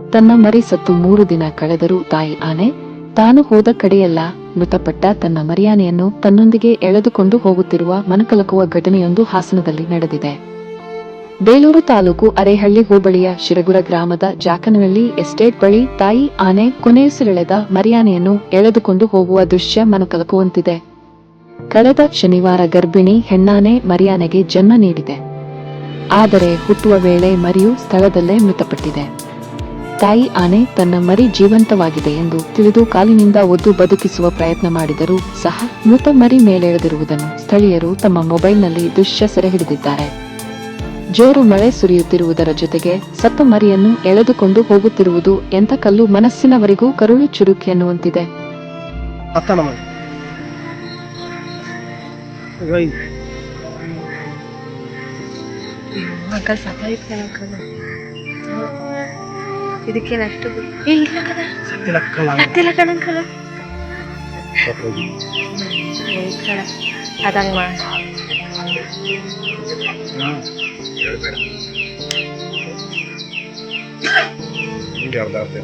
ತನ್ನ ಮರಿ ಸತ್ತು ಮೂರು ದಿನ ಕಳೆದರೂ ತಾಯಿ ಆನೆ, ತಾನು ಹೋದ ಕಡೆಯೆಲ್ಲ ಮೃತಪಟ್ಟ ತನ್ನ ಮರಿಯಾನೆಯನ್ನು ತನ್ನೊಂದಿಗೆ ಎಳೆದುಕೊಂಡು ಹೋಗುತ್ತಿರುವ ಮನಕಲಕುವ ಘಟನೆಯೊಂದು ಹಾಸನದಲ್ಲಿ ನಡೆದಿದೆ. ಬೇಲೂರು ತಾಲೂಕು ಅರೇಹಳ್ಳಿ ಹೋಬಳಿಯ ಶಿರಗುರ ಗ್ರಾಮದ ಜಾಕನಹಳ್ಳಿ ಎಸ್ಟೇಟ್ ಬಳಿ ತಾಯಿ ಆನೆ ಕೊನೆಯುಸಿರೆಳೆದ ಮರಿಯಾನೆಯನ್ನು ಎಳೆದುಕೊಂಡು ಹೋಗುವ ದೃಶ್ಯ ಮನಕಲಕುವಂತಿದೆ. ಕಳೆದ ಶನಿವಾರ ಗರ್ಭಿಣಿ ಹೆಣ್ಣಾನೆ ಮರಿಯಾನೆಗೆ ಜನ್ಮ ನೀಡಿದೆ. ಆದರೆ ಹುಟ್ಟುವ ವೇಳೆ ಮರಿಯು ಸ್ಥಳದಲ್ಲೇ ಮೃತಪಟ್ಟಿದೆ. ತಾಯಿ ಆನೆ ತನ್ನ ಮರಿ ಜೀವಂತವಾಗಿದೆ ಎಂದು ತಿಳಿದು ಕಾಲಿನಿಂದ ಒದ್ದು ಬದುಕಿಸುವ ಪ್ರಯತ್ನ ಮಾಡಿದರೂ ಸಹ ಮೃತ ಮರಿ ಮೇಲೆಳೆದಿರುವುದನ್ನು ಸ್ಥಳೀಯರು ತಮ್ಮ ಮೊಬೈಲ್ನಲ್ಲಿ ದೃಶ್ಯ ಸೆರೆ ಹಿಡಿದಿದ್ದಾರೆ ಜೋರು ಮಳೆ ಸುರಿಯುತ್ತಿರುವುದರ ಜೊತೆಗೆ ಸತ್ತ ಮರಿಯನ್ನು ಎಳೆದುಕೊಂಡು ಹೋಗುತ್ತಿರುವುದು ಎಂಥ ಕಲ್ಲು ಮನಸ್ಸಿನವರಿಗೂ ಕರುಳು ಚುರುಕಿ ಎನ್ನುವಂತಿದೆ. ಅತ್ತ ಇದಕ್ಕೇನು ಅಷ್ಟು ಬು- ಏ ಇಲ್ಲ ಕದ ಸತ್ತಿಲ್ಲ ಕಲ್ಲ ಹತ್ತಿಲ್ಲ ಕಣಂಕಲ್ ಅದಂಗ ಮಾ ಹಿಂಗೆ ಅರ್ಧ ಅರ್ಧ